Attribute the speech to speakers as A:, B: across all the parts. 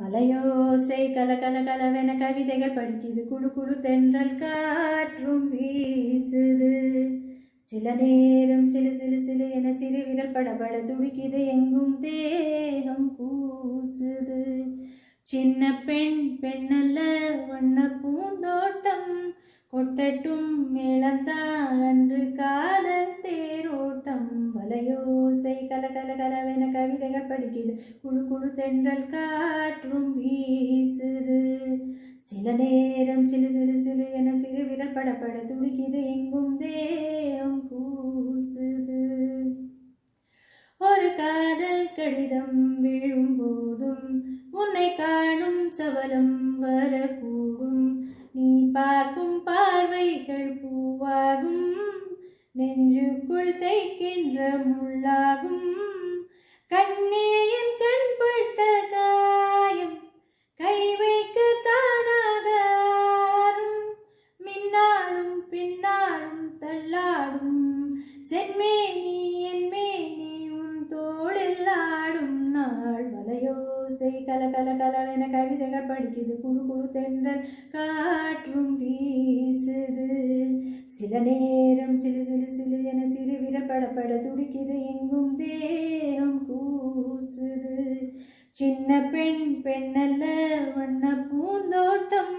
A: வலையோசை கல கல கலவென கவிதைகள் படிக்குது. குழு குழு தென்றல் காற்றும் வீசுது. சில நேரம் சிலு சிலு சிலு என சிறு விரல் படபட துடிக்குது. எங்கும் தேகம் கூசுது. சின்ன பெண் பெண்ணல்ல வண்ண பூந்தோட்டம் கொட்டட்டும் மேளந்தான் அன்று கால தேரோட்டம் வலையோசை கல கல கலவென கவிதைகள் படிக்குது. குழு குழு தென்றல் காற்றும் வீசுது. சில நேரம் சிலு சிலு சிலு என சிறு விரல் படப்பட துடிக்குது. எங்கும் தேகம் பூசுது ஒரு காதல் கடிதம் விழும் போதும் உன்னை காணும் சபலம் வரக்கூடும். நீ பார்க்கும் பார்வைகள் பூவாகும். நெஞ்சுக்குள் தைக்கின்ற முள்ளாகும். கண்ணீர் ஓசை கல கல கலவென கவிதைகள் படிக்குது. குழு குழு தென்றல் காற்றும் வீசுது. சில நேரம் சிலு சிலு சிலு என சிறு விரப்படப்பட துடிக்குது. எங்கும் தேகம் கூசுது. சின்ன பெண் பெண்ணல்ல வண்ண பூந்தோட்டம்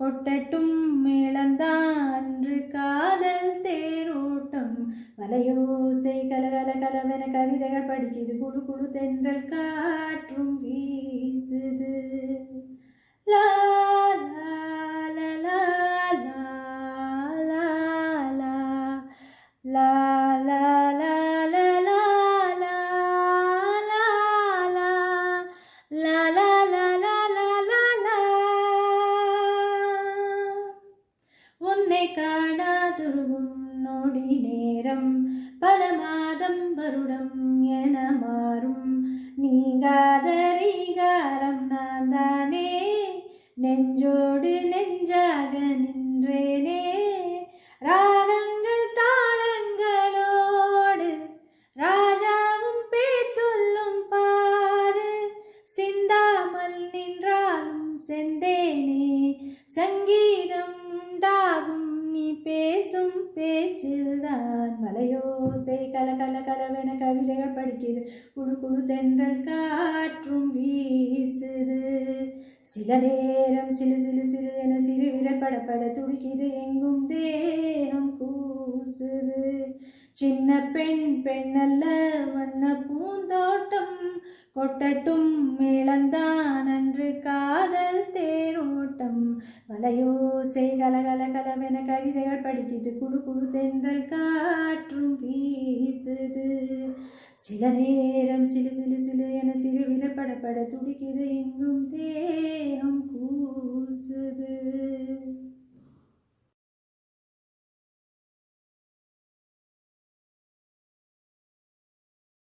A: கொட்டட்டும் மேளந்தான் அன்று காதல் தேரோட்டம். வலையோசை கலகல கலவென கவிதைகள் படிக்கிறது குழு குழு தென்றல் காற்றும் காணாதுருகும் நொடி நேரம் பல மாதம் வருடம் என மாறும். நீங்காத ரீகாரம் நான் தானே நெஞ்சோடு நெஞ்சாக நின்றேனே? ராகங்கள் தாளங்களோடு ராஜாவும் பேர் சொல்லும் பாரு சிந்தாமல் நின்றாலும் செந்தேனே. சங்கீ மலையோசை கல கல கலவென கவிதைகள் படிக்குது குழு குழு தென்றல் காற்றும் வீசுது. சில நேரம் சிலு சிலு சிலு என சிறு விரல் படப்பட துடிக்குது. எங்கும் தேகம் கூசுது. சின்ன பெண் பெண்ணல்ல வண்ண பூந்தோட்டம் கொட்டட்டும் மேளந்தான் கலகல கலவென கவிதைகள் படிக்குது. குழு குழு தென்றல் காற்றும் வீசுது. சில நேரம் சிலு சிலு சிலு என சிறு விரப்படப்பட துடிக்குது. எங்கும் தேகம் கூசுது.